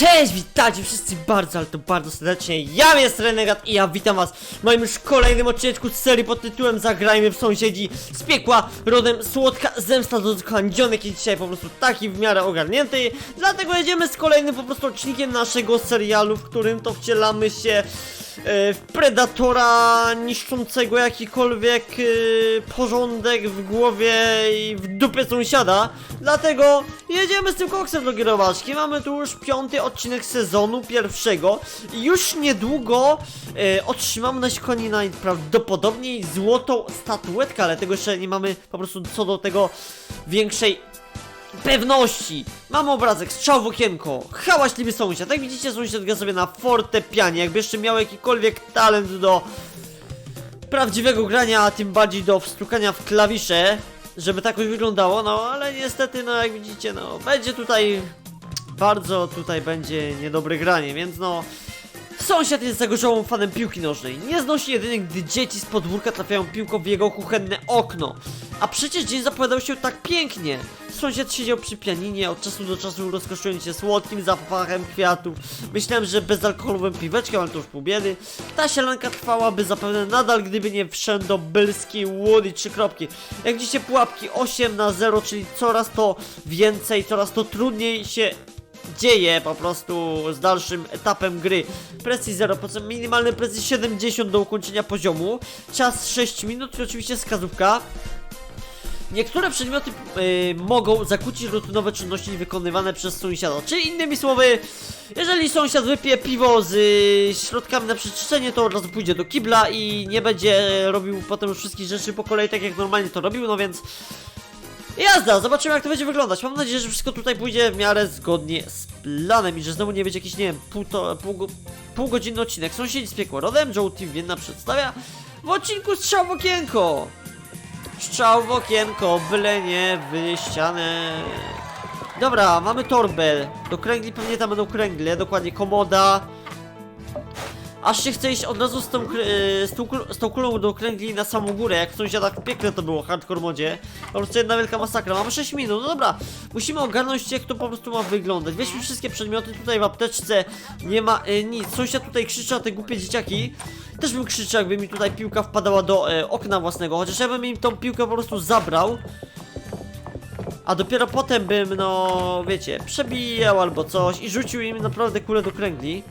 Cześć, witajcie wszyscy bardzo, ale to bardzo serdecznie. Ja jest Renegat i ja witam was w moim już kolejnym odcinku z serii pod tytułem Zagrajmy w sąsiedzi z piekła rodem Słodka Zemsta do Dzionek jest dzisiaj po prostu taki w miarę ogarnięty. Dlatego jedziemy z kolejnym po prostu odcinkiem naszego serialu, w którym to wcielamy się predatora niszczącego jakikolwiek e, porządek w głowie i w dupie sąsiada. Dlatego jedziemy z tym koksem do kierowaczki. Mamy tu już piąty odcinek sezonu pierwszego i już niedługo e, otrzymamy na koni najprawdopodobniej złotą statuetkę, ale tego jeszcze nie mamy po prostu co do tego większej pewności. Mamy obrazek, strzał w okienko, hałaśliwy sąsiad. Jak widzicie, sąsiad gra sobie na fortepianie. Jakby jeszcze miał jakikolwiek talent do prawdziwego grania, a tym bardziej do wstukania w klawisze, żeby tak wyglądało, no ale niestety, no jak widzicie, no będzie tutaj bardzo tutaj będzie niedobre granie, więc no Sąsiad jest zagorzałym fanem piłki nożnej. Nie znosi jedynie, gdy dzieci z podwórka trafiają piłką w jego kuchenne okno. A przecież dzień zapowiadał się tak pięknie. Sąsiad siedział przy pianinie, od czasu do czasu rozkoszując się słodkim zapachem kwiatów. Myślałem, że bezalkoholowym piweczkiem, ale to już pół biedy. Ta sielanka trwałaby zapewne nadal, gdyby nie wszędobylski łód i trzy kropki. Jak widzicie, pułapki 8 na 0, czyli coraz to więcej, coraz to trudniej się dzieje po prostu z dalszym etapem gry. Presji 0%, minimalny presji 70 do ukończenia poziomu. Czas 6 minut i oczywiście wskazówka. Niektóre przedmioty y, mogą zakłócić rutynowe czynności wykonywane przez sąsiada. Czyli innymi słowy, jeżeli sąsiad wypije piwo z y, środkami na przeczyszczenie, to od razu pójdzie do kibla i nie będzie robił potem wszystkich rzeczy po kolei tak jak normalnie to robił, no więc Jazda, zobaczymy jak to będzie wyglądać. Mam nadzieję, że wszystko tutaj pójdzie w miarę zgodnie z planem i że znowu nie będzie jakiś, nie wiem, pół, to, pół, go- półgodzinny odcinek. Sąsiedzi z piekła rodem, Joe Team Vienna przedstawia w odcinku strzał w okienko. Strzał w okienko, byle nie w ścianę. Dobra, mamy torbę. Do kręgli pewnie tam będą kręgle, dokładnie komoda. Aż się chce iść od razu z tą, e, z tą, z tą kulą do kręgli na samą górę, jak w sąsiadach piękne to było, hardcore modzie. Po prostu jedna wielka masakra. Mamy 6 minut, no dobra. Musimy ogarnąć jak to po prostu ma wyglądać. Weźmy wszystkie przedmioty, tutaj w apteczce nie ma e, nic. Sąsiad tutaj krzyczy, a te głupie dzieciaki też bym krzyczał, jakby mi tutaj piłka wpadała do e, okna własnego. Chociaż ja bym im tą piłkę po prostu zabrał. A dopiero potem bym, no wiecie, przebijał albo coś i rzucił im naprawdę kulę do kręgli.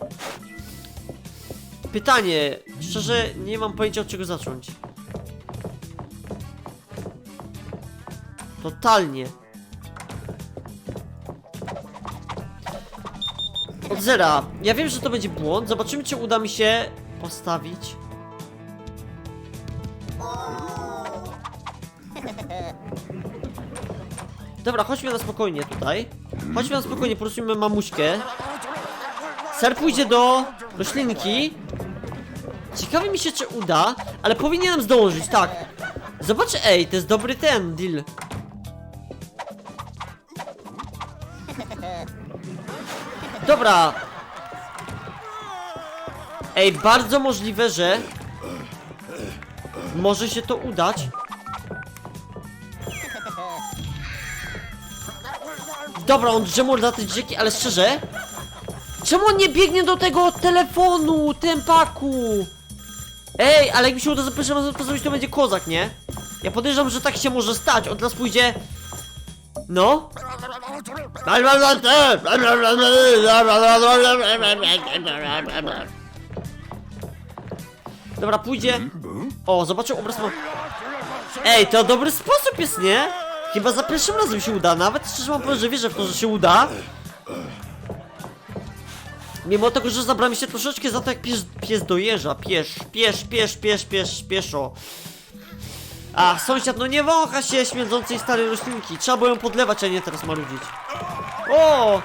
Pytanie, szczerze nie mam pojęcia od czego zacząć. Totalnie. Od zera. Ja wiem, że to będzie błąd. Zobaczymy, czy uda mi się postawić. Dobra, chodźmy na spokojnie tutaj. Chodźmy na spokojnie, poruszymy mamuśkę. Ser pójdzie do roślinki. Ciekawi mi się, czy uda, ale powinienem zdążyć, tak. Zobacz, ej, to jest dobry ten deal. Dobra. Ej, bardzo możliwe, że może się to udać. Dobra, on drze mordaty dzieciaki, ale szczerze, Czemu on nie biegnie do tego telefonu, tempaku? Ej, ale jak mi się uda za pierwszym razem to zrobić, to będzie kozak, nie? Ja podejrzewam, że tak się może stać. Od nas pójdzie... No? Dobra, pójdzie. O, zobaczył obraz. Ej, to dobry sposób jest, nie? Chyba za pierwszym razem się uda, nawet szczerze mam powiem, że wierzę w to, że się uda. Mimo tego, że zabrałem się troszeczkę za to, jak pies, pies dojeżdża. Piesz, piesz, piesz, piesz, piesz, pieszo. A, sąsiad, no nie wącha się śmierdzącej starej roślinki. Trzeba było ją podlewać, a nie teraz marudzić. O!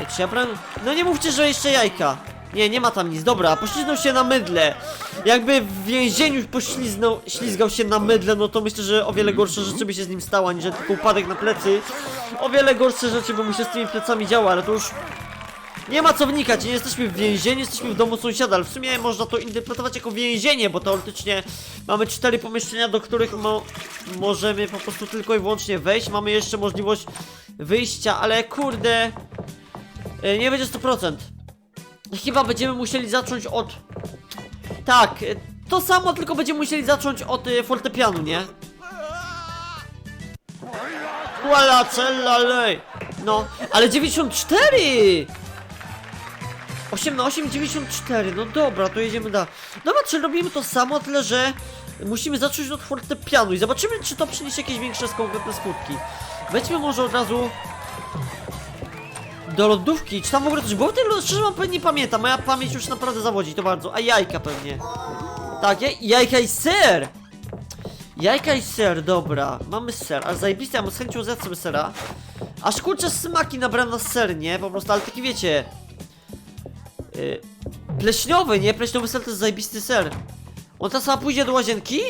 Ej, czy ja brałem... No nie mówcie, że jeszcze jajka. Nie, nie ma tam nic. Dobra, pośliznął się na mydle. Jakby w więzieniu pośliznął, ślizgał się na mydle, no to myślę, że o wiele gorsze rzeczy by się z nim stało, aniżeli tylko upadek na plecy. O wiele gorsze rzeczy by mu się z tymi plecami działo, ale to już nie ma co wnikać, nie jesteśmy w więzieniu, jesteśmy w domu sąsiada, ale w sumie można to interpretować jako więzienie, bo teoretycznie mamy cztery pomieszczenia, do których mo możemy po prostu tylko i wyłącznie wejść. Mamy jeszcze możliwość wyjścia, ale kurde... E, nie będzie 100%. Chyba będziemy musieli zacząć od... Tak, e, to samo, tylko będziemy musieli zacząć od e, fortepianu, nie? Kuala cella lej! No, ale 94! 8 na 8, 94, no dobra, to jedziemy da. Dobra, czy robimy to samo, tyle że musimy zacząć od fortepianu i zobaczymy, czy to przyniesie jakieś większe konkretne skutki. Wejdźmy może od razu do lodówki, czy tam w ogóle coś było? Tego szczerze mam pewnie nie pamiętam, moja pamięć już naprawdę zawodzi to bardzo, a jajka pewnie. Tak, jaj, jajka i ser! Jajka i ser, dobra, mamy ser, ale zajebiste, ja bym z chęcią zjadł sobie sera. Aż kurczę smaki nabrałem na ser, nie? Po prostu, ale taki wiecie... Yy, pleśniowy, nie? Pleśniowy ser to jest zajebisty ser. On ta sama pójdzie do łazienki?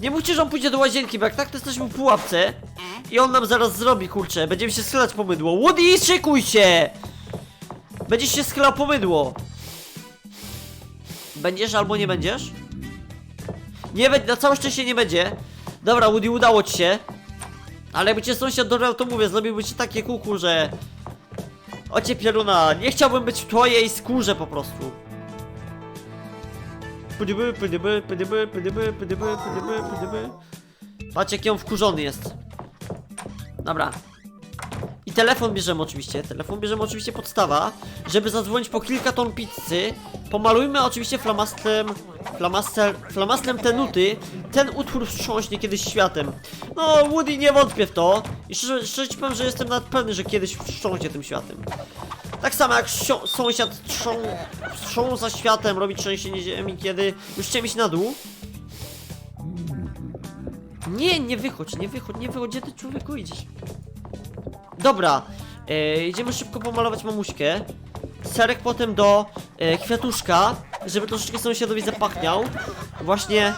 Nie mówcie, że on pójdzie do łazienki, bo jak tak to jesteśmy w pułapce I on nam zaraz zrobi, kurczę, będziemy się schylać po mydło Woody, szykuj się! Będziesz się schylał po mydło Będziesz albo nie będziesz? Nie będzie, na całe szczęście nie będzie Dobra, Woody, udało ci się Ale jakby cię sąsiad dorwał, to mówię, zrobiłby ci takie kuku, że... Ocie pieruna, nie chciałbym być w twojej skórze po prostu Pydyby, pydyby, pydyby, pydyby, pydyby, pydyby, pydyby. Patrz jaki on wkurzony jest. Dobra. I telefon bierzemy oczywiście, telefon bierzemy oczywiście podstawa, żeby zadzwonić po kilka ton pizzy. Pomalujmy oczywiście flamastrem, flamaster, flamastrem te nuty. Ten utwór wstrząśnie kiedyś światem. No, Woody nie wątpię w to. I szczerze, szczerze ci powiem, że jestem nawet pewny, że kiedyś wstrząśnie tym światem. Tak samo jak sąsiad trzą, wstrząsa światem, robi trzęsienie ziemi, kiedy już chce iść na dół. Nie, nie wychodź, nie wychodź, nie wychodź, gdzie ty człowieku idziesz? Dobra, e, idziemy szybko pomalować mamuśkę. Serek potem do e, kwiatuszka, żeby troszeczkę sąsiadowi zapachniał. Właśnie...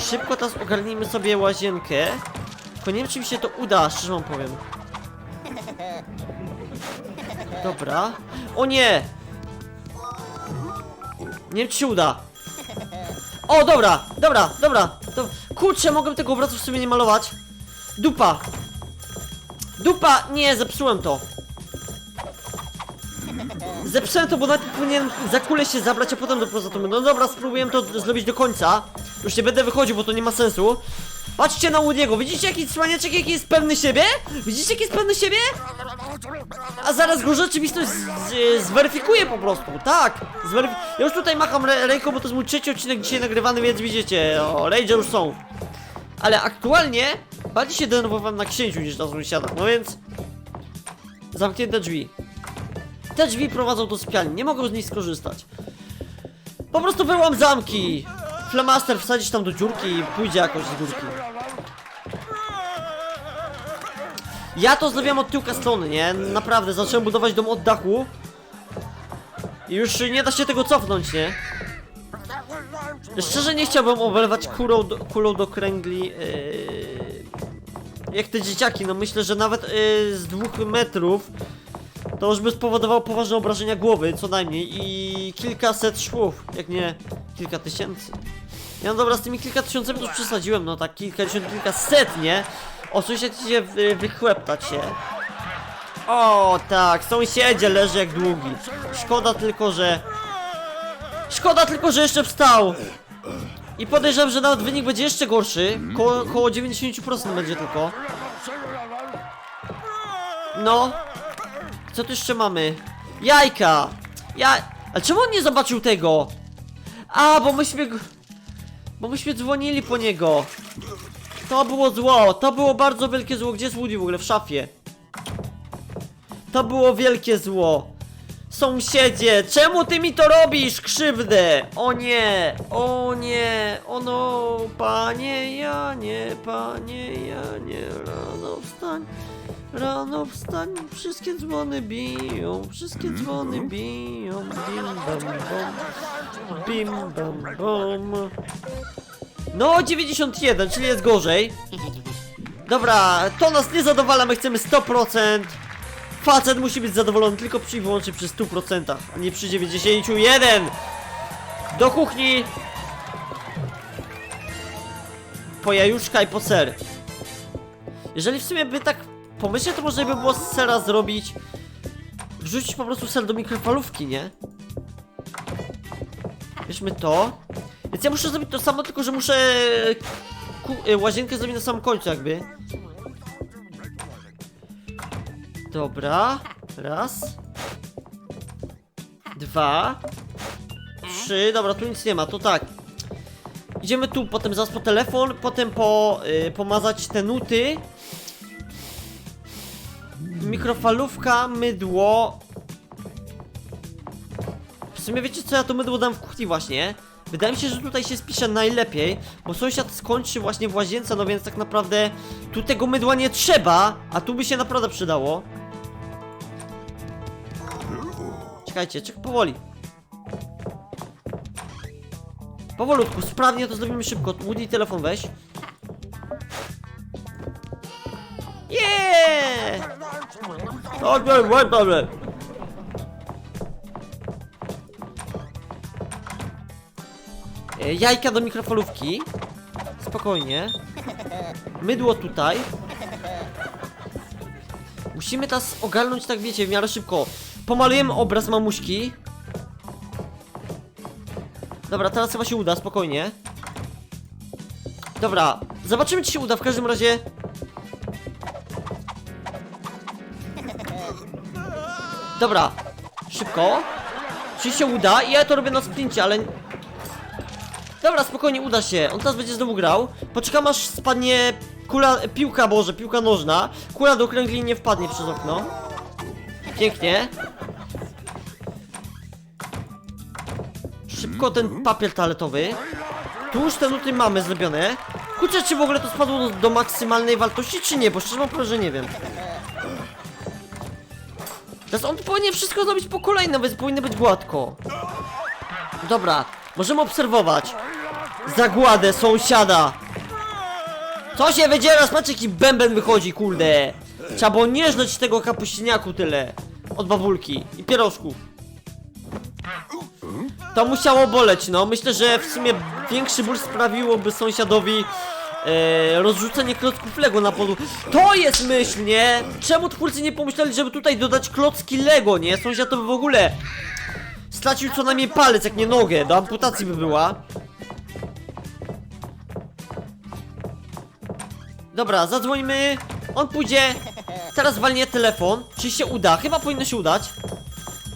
Szybko teraz ogarnijmy sobie łazienkę. Tylko nie wiem, czy mi się to uda, szczerze wam powiem. Dobra. O nie! Nie wiem, czy się uda. O, dobra, dobra, dobra. To... Kurczę, mogłem tego obrazu w sumie nie malować. Dupa. Dupa! Nie, zepsułem to. Zepsułem to, bo najpierw powinienem za kulę się zabrać, a potem dopiero za to. No dobra, spróbuję to zrobić do końca. Już nie będę wychodził, bo to nie ma sensu. Patrzcie na Woody'ego, widzicie jaki cwaniaczek, jaki jest pewny siebie? Widzicie jaki jest pewny siebie? A zaraz go rzeczywistość zweryfikuje po prostu, tak zweryf Ja już tutaj macham rę ręką, bo to jest mój trzeci odcinek dzisiaj nagrywany, więc widzicie, o, rage już są Ale aktualnie bardziej się denerwowałem na księciu niż na sąsiadach, no więc Zamknięte drzwi. Te drzwi prowadzą do sypialni, nie mogę z nich skorzystać. Po prostu wyłam zamki. Flemaster wsadzić tam do dziurki i pójdzie jakoś z górki. Ja to zrobiłem od tyłka strony, nie? Naprawdę, zacząłem budować dom od dachu. I już nie da się tego cofnąć, nie? Szczerze nie chciałbym oblewać kulą do, kulą do kręgli yy, Jak te dzieciaki, no myślę, że nawet yy, z dwóch metrów To już by spowodowało poważne obrażenia głowy, co najmniej I kilkaset szwów, jak nie kilka tysięcy ja no dobra, z tymi kilka tysiącami to już przesadziłem, no tak kilkadziesiąt, kilkaset, nie? O, sąsiadzie wy, wychłeptać się. O, tak, sąsiedzie leży jak długi. Szkoda tylko, że... Szkoda tylko, że jeszcze wstał. I podejrzewam, że nawet wynik będzie jeszcze gorszy. Ko koło 90% będzie tylko. No. Co tu jeszcze mamy? Jajka! Ja... Ale czemu on nie zobaczył tego? A, bo myśmy. Bo myśmy dzwonili po niego. To było zło, to było bardzo wielkie zło. Gdzie jest Woody w ogóle? W szafie. To było wielkie zło. Sąsiedzie, czemu ty mi to robisz? Krzywdę! O nie, o nie, o no, panie Janie, panie Janie, rano wstań, rano wstań, wszystkie dzwony biją, wszystkie dzwony biją, bim bam bom, bim bam bom. No, 91, czyli jest gorzej. Dobra, to nas nie zadowala, my chcemy 100%. Facet musi być zadowolony tylko przy wyłącznie przy 100%, a nie przy 91. Do kuchni. Po jajuszka i po ser. Jeżeli w sumie by tak pomyślę, to można by było z sera zrobić... Wrzucić po prostu ser do mikrofalówki, nie? Weźmy to. Więc ja muszę zrobić to samo, tylko że muszę... Ku, e, łazienkę zrobić na samym końcu jakby. Dobra. Raz. Dwa. Trzy. Dobra, tu nic nie ma, to tak. Idziemy tu, potem zaraz po telefon, potem po y, pomazać te nuty. Mikrofalówka, mydło. W sumie wiecie co, ja to mydło dam w kuchni właśnie. Wydaje mi się, że tutaj się spisze najlepiej, bo sąsiad skończy właśnie w łazience, no więc tak naprawdę tu tego mydła nie trzeba, a tu by się naprawdę przydało. Czekajcie, czek powoli. Powolutku, sprawnie to zrobimy szybko. Woody, telefon weź. Yeah! Dobrze, dobrze. E, Jajka do mikrofalówki. Spokojnie. Mydło tutaj. Musimy teraz ogarnąć, tak wiecie, w miarę szybko. Pomalujemy obraz mamuśki. Dobra, teraz chyba się uda, spokojnie. Dobra, zobaczymy czy się uda, w każdym razie... Dobra, szybko. Czy się uda? Ja to robię na sprincie, ale... Dobra, spokojnie, uda się. On teraz będzie znowu grał. Poczekam aż spadnie kula... piłka, boże, piłka nożna. Kula do okręgli nie wpadnie przez okno. Pięknie. Ten papier toaletowy. Tu już te nuty mamy zrobione. Kurczę, czy w ogóle to spadło do, do maksymalnej wartości, czy nie? Bo szczerze mówiąc, że nie wiem. Teraz on powinien wszystko zrobić po kolei, więc powinno być gładko. Dobra, możemy obserwować. Zagładę sąsiada. Co się wydziera? Patrz jaki bęben wychodzi, kurde. Trzeba było nie tego kapuściniaku tyle. Od babulki i pierożków. To musiało boleć, no. Myślę, że w sumie większy ból sprawiłoby sąsiadowi e, rozrzucenie klocków Lego na polu. To jest myśl, nie? Czemu twórcy nie pomyśleli, żeby tutaj dodać klocki Lego, nie? Sąsiad to by w ogóle stracił co najmniej palec, jak nie nogę. Do amputacji by była. Dobra, zadzwońmy. On pójdzie. Teraz walnie telefon. Czy się uda? Chyba powinno się udać.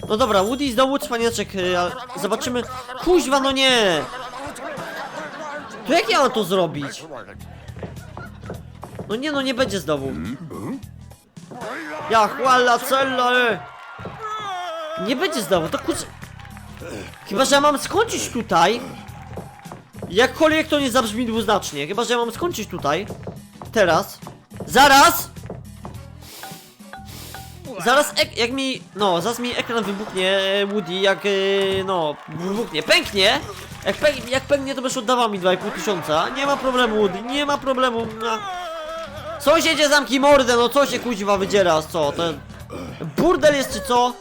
No dobra, Woody znowu cwaniaczek, y, a zobaczymy. Kuźwa, no nie! To jak ja mam to zrobić? No nie, no nie będzie znowu. Ja chwala cella, e. Nie będzie znowu, to kurczę. Chyba, że ja mam skończyć tutaj. Jakkolwiek to nie zabrzmi dwuznacznie. Chyba, że ja mam skończyć tutaj. Teraz. Zaraz! Zaraz ek jak mi, no, zaraz mi ekran wybuchnie, Woody, jak, e, no, wybuchnie, pęknie! Jak, pęk jak pęknie, to będziesz oddawał mi 2,5 tysiąca. Nie ma problemu, Woody, nie ma problemu. No. Sąsiedzie zamknij mordę, no co się kuźwa wydzierasz, co? To burdel jest czy co?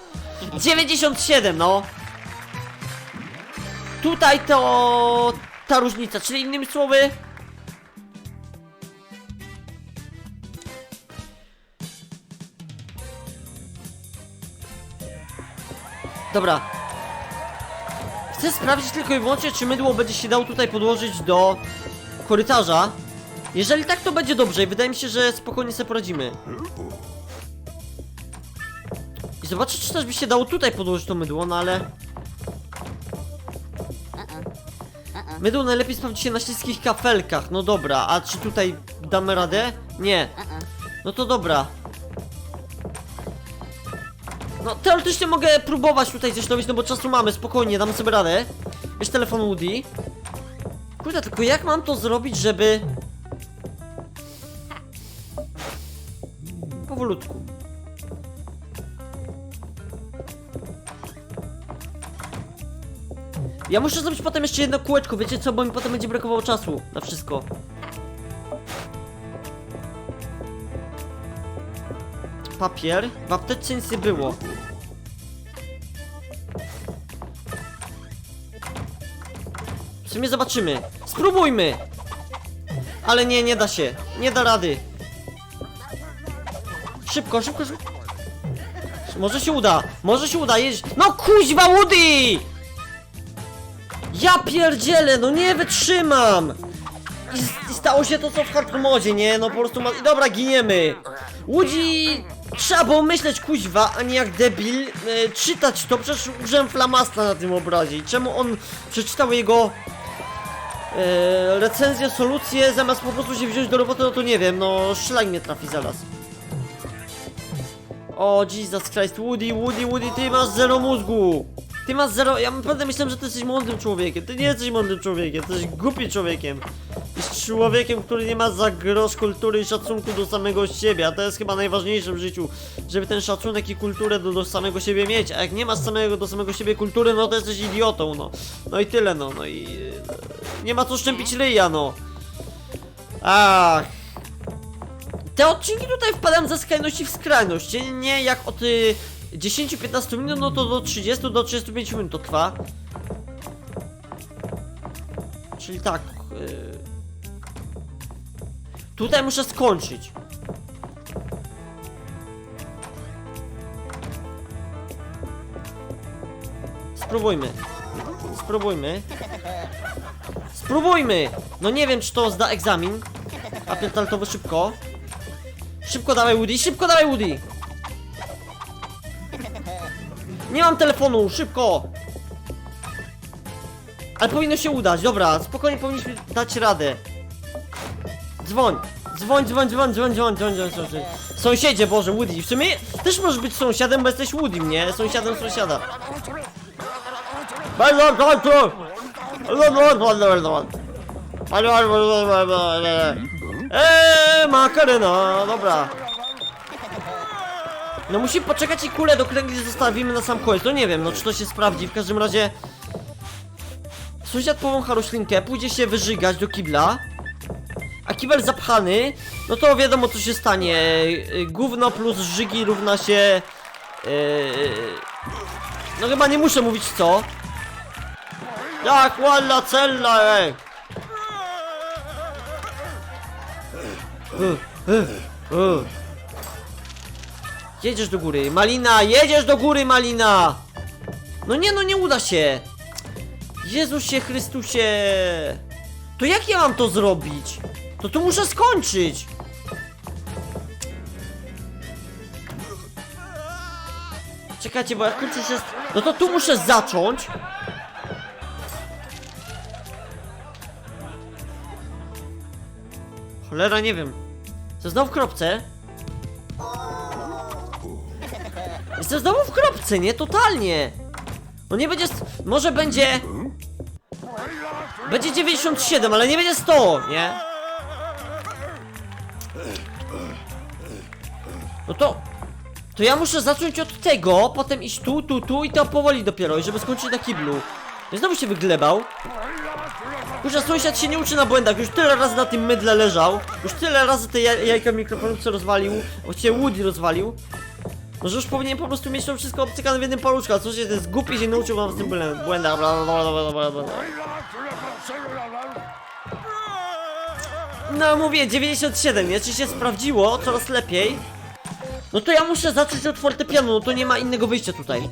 97, no. Tutaj to ta różnica, czyli innymi słowy Dobra. Chcę sprawdzić tylko i wyłącznie, czy mydło będzie się dało tutaj podłożyć do korytarza. Jeżeli tak, to będzie dobrze i wydaje mi się, że spokojnie sobie poradzimy. I zobaczę, czy też by się dało tutaj podłożyć to mydło, no ale... Mydło najlepiej sprawdzi się na śliskich kafelkach, no dobra, a czy tutaj damy radę? Nie. No to dobra. No teoretycznie mogę próbować tutaj coś robić, no bo czasu mamy, spokojnie, damy sobie radę. Wiesz telefon Woody. Kurde, tylko jak mam to zrobić, żeby... Powolutku. Ja muszę zrobić potem jeszcze jedno kółeczko, wiecie co, bo mi potem będzie brakowało czasu na wszystko. Papier. W apteczce nic nie było. Sumie zobaczymy. Spróbujmy! Ale nie, nie da się. Nie da rady. Szybko, szybko, szybko. Może się uda, może się uda, jeźdź. No kuźwa Woody! Ja pierdzielę, no nie wytrzymam! I, stało się to co w hardcore nie? No po prostu ma... Dobra, giniemy! Łudzi... Trzeba było myśleć kuźwa, a nie jak debil e, czytać to, przecież użyłem flamasta na tym obrazie czemu on przeczytał jego e, recenzję, solucję, zamiast po prostu się wziąć do roboty, no to nie wiem, no szlak mnie trafi zaraz. O, Jesus Christ, Woody, Woody, Woody, ty masz zero mózgu! Ty masz zero, ja naprawdę myślałem, że ty jesteś mądrym człowiekiem, ty nie jesteś mądrym człowiekiem, ty jesteś głupim człowiekiem. Jesteś człowiekiem, który nie ma za grosz kultury i szacunku do samego siebie, a to jest chyba najważniejsze w życiu, żeby ten szacunek i kulturę do, do samego siebie mieć, a jak nie masz samego do samego siebie kultury, no to jesteś idiotą, no. No i tyle, no, no i... e, Nie ma co szczępić ryja, no. Ach. Te odcinki tutaj wpadam ze skrajności w skrajność, nie- jak od y, 10-15 minut, no to do 30 do 35 minut to trwa. Czyli tak. Y, tutaj muszę skończyć. Spróbujmy. Spróbujmy. Spróbujmy! No nie wiem, czy to zda egzamin. Papier toaletowy szybko. Szybko dawaj Woody, szybko dawaj Woody! Nie mam telefonu, szybko! Ale powinno się udać, dobra, spokojnie powinniśmy dać radę. Dzwoń! Dzwoń, dzwoń, dzwoń, dzwoń, dzwoń, dzwoń, dzwoń, dzwoń. Sąsiedzie, Boże, Woody. W sumie też możesz być sąsiadem, bo jesteś Woody, nie? Sąsiadem sąsiada. Eee, makarena, dobra. No musimy poczekać i kulę do kręgli zostawimy na sam koniec. No nie wiem, no czy to się sprawdzi. W każdym razie... Sąsiad powącha roślinkę, pójdzie się wyżygać do kibla. A kibel zapchany, no to wiadomo co się stanie. Yy, Gówno plus żygi równa się... Yy, no chyba nie muszę mówić co. Jak ładna cella, ej! Jedziesz do góry, Malina, jedziesz do góry, Malina! No nie, no nie uda się! Jezusie Chrystusie! To jak ja mam to zrobić? To tu muszę skończyć! Czekajcie, bo jak kończy się... No to tu muszę zacząć! Cholera, nie wiem. Co znowu w kropce? Jestem znowu w kropce, nie? Totalnie! No nie będzie... Może będzie... Będzie 97, ale nie będzie 100, nie? No to... To ja muszę zacząć od tego, potem iść tu, tu, tu i to powoli dopiero, żeby skończyć na kiblu. I znowu się wyglebał. Kurczę, sąsiad się nie uczy na błędach, już tyle razy na tym mydle leżał, już tyle razy te jaj jajka mikrofonówce rozwalił, właściwie Woody rozwalił. Może już powinien po prostu mieć to wszystko obcykane w jednym paluszku, a sąsiad jest głupi się nauczył wam z tym błędach, bla bla bla bla bla bla. No mówię, 97, nie? Czy się sprawdziło? Coraz lepiej. No to ja muszę zacząć od fortepianu, no to nie ma innego wyjścia tutaj.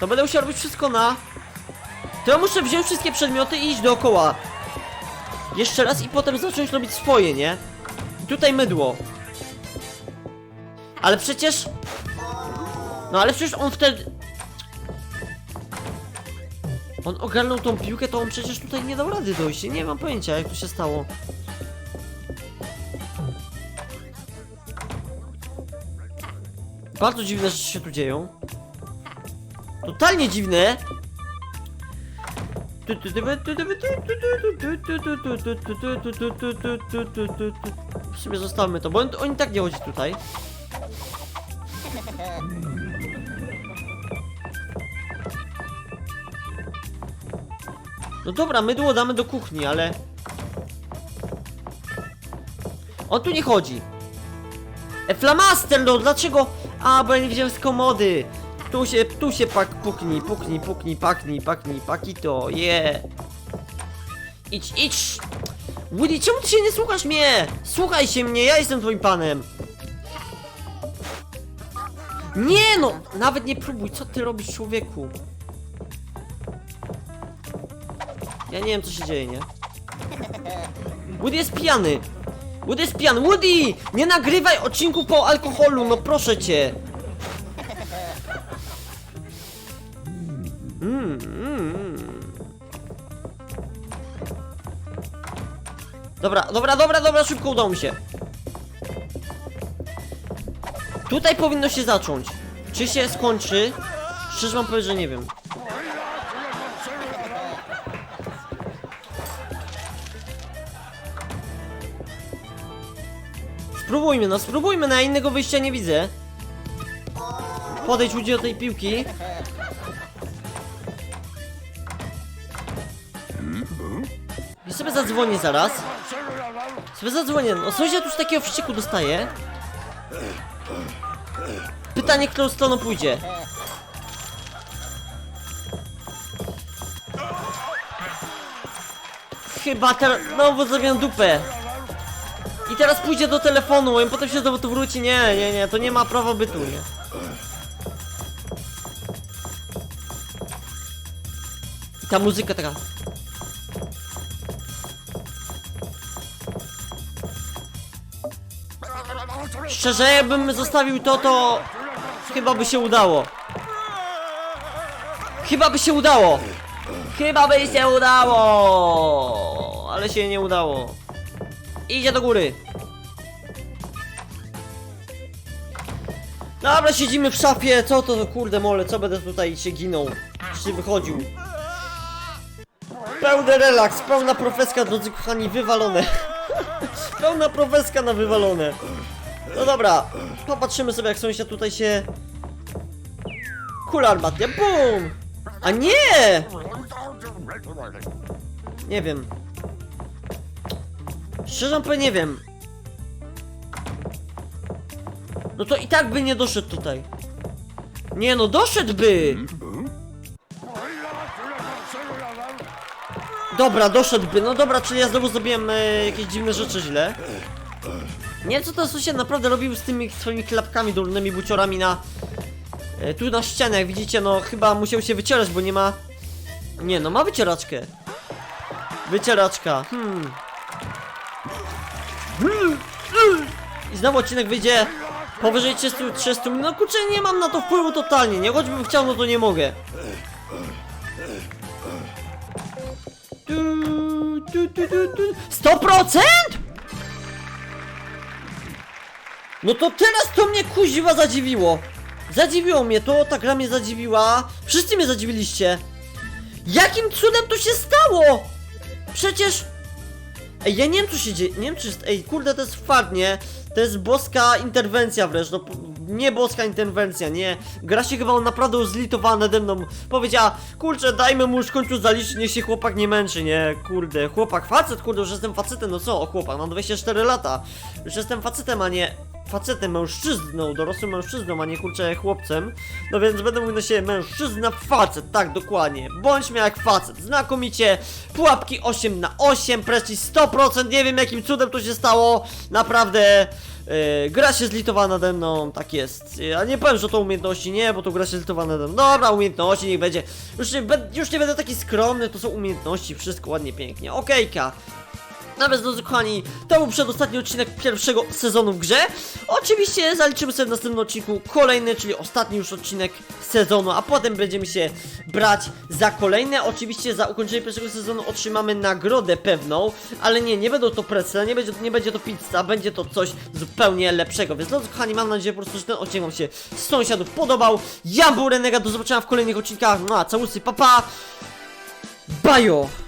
To będę musiał robić wszystko na... To ja muszę wziąć wszystkie przedmioty i iść dookoła. Jeszcze raz i potem zacząć robić swoje, nie? I tutaj mydło. Ale przecież... No ale przecież on wtedy... On ogarnął tą piłkę, to on przecież tutaj nie dał rady dojść. Nie mam pojęcia, jak to się stało. Bardzo dziwne rzeczy się tu dzieją. Totalnie dziwne. W sumie zostawmy to, bo on, on i tak nie chodzi tutaj. No dobra, mydło damy do kuchni, ale... On tu nie chodzi. E, flamaster, no dlaczego? A, bo ja nie wziąłem z komody. Tu się, tu się pak, puknij, puknij, puknij, paknij, paknij, paki to, je. Idź, idź. Woody, czemu ty się nie słuchasz mnie? Słuchaj się mnie, ja jestem twoim panem. Nie no, nawet nie próbuj, co ty robisz człowieku? Ja nie wiem co się dzieje, nie? Woody jest pijany! Woody jest pijany! Woody! Nie nagrywaj odcinku po alkoholu, no proszę cię! Mm, mm. Dobra, dobra, dobra, dobra, szybko udało mi się. Tutaj powinno się zacząć. Czy się skończy? Szczerze mam powiedzieć, że nie wiem. Spróbujmy, no spróbujmy, na innego wyjścia nie widzę. Podejdź ludzi do tej piłki. I sobie zadzwonię zaraz. Sobie zadzwonię. No sąsiad już takiego wścieku dostaje. Pytanie, którą stroną pójdzie. Chyba teraz... No, bo zrobiłem dupę. I teraz pójdzie do telefonu, a potem się znowu tu wróci. Nie, nie, nie, to nie ma prawa bytu, nie. I ta muzyka taka. Szczerze, jakbym zostawił to, to chyba by się udało. Chyba by się udało. Chyba by się udało. Ale się nie udało. Idzie do góry. Dobra, siedzimy w szafie. Co to, za kurde mole, co będę tutaj się ginął? Czy wychodził? Pełny relaks, pełna profeska, drodzy kochani, wywalone. pełna profeska na wywalone. No dobra, popatrzymy sobie jak sąsiad tutaj się... Kula armatnia, BUM! A nie! Nie wiem. Szczerze powiem, nie wiem. No to i tak by nie doszedł tutaj. Nie no, doszedłby! Dobra, doszedłby. No dobra, czyli ja znowu zrobiłem e, jakieś dziwne rzeczy źle. Nie wiem co ten sąsiad naprawdę robił z tymi swoimi klapkami durnymi buciorami na... E, tu na ścianę, jak widzicie, no chyba musiał się wycierać, bo nie ma... Nie no, ma wycieraczkę. Wycieraczka, hmm. I znowu odcinek wyjdzie powyżej 30, 30 minut. No kurczę, nie mam na to wpływu totalnie, nie? Choćbym chciał, no to nie mogę. Tu, tu, tu, tu, tu. 100%? No to teraz to mnie kuźwa zadziwiło. Zadziwiło mnie to, ta gra mnie zadziwiła. Wszyscy mnie zadziwiliście. Jakim cudem to się stało? Przecież... Ej, ja nie wiem co się dzieje, nie wiem czy. Ej, kurde, to jest fakt, nie? To jest boska interwencja wręcz, no... Nie boska interwencja, nie. Gra się chyba naprawdę zlitowała nade mną. Powiedziała, kurczę, dajmy mu już w końcu zaliczyć, niech się chłopak nie męczy, nie? Kurde, chłopak, facet, kurde, już jestem facetem, no co, chłopak, mam 24 lata. Już jestem facetem, a nie... Facetem, mężczyzną, dorosłym mężczyzną, a nie kurczę chłopcem. No więc będę mówił na siebie mężczyzna, facet, tak dokładnie. Bądźmy jak facet, znakomicie. Pułapki 8 na 8, prestiż 100%, nie wiem jakim cudem to się stało. Naprawdę. Yy, gra się zlitowała nade mną, tak jest. Yy, a nie powiem, że to umiejętności, nie, bo to gra się zlitowała nade mną. Dobra, umiejętności, niech będzie. Już nie, już nie będę taki skromny, to są umiejętności, wszystko ładnie, pięknie. Okejka. Nawet drodzy kochani, to był przedostatni odcinek pierwszego sezonu w grze. Oczywiście zaliczymy sobie w następnym odcinku kolejny, czyli ostatni już odcinek sezonu, a potem będziemy się brać za kolejne. Oczywiście za ukończenie pierwszego sezonu otrzymamy nagrodę pewną, ale nie, nie będą to precle, nie będzie, nie będzie to pizza, będzie to coś zupełnie lepszego. Więc drodzy kochani, mam nadzieję po prostu, że ten odcinek wam się z sąsiadów podobał. Ja był Renega, do zobaczenia w kolejnych odcinkach. No a całusy, papa! Bajo!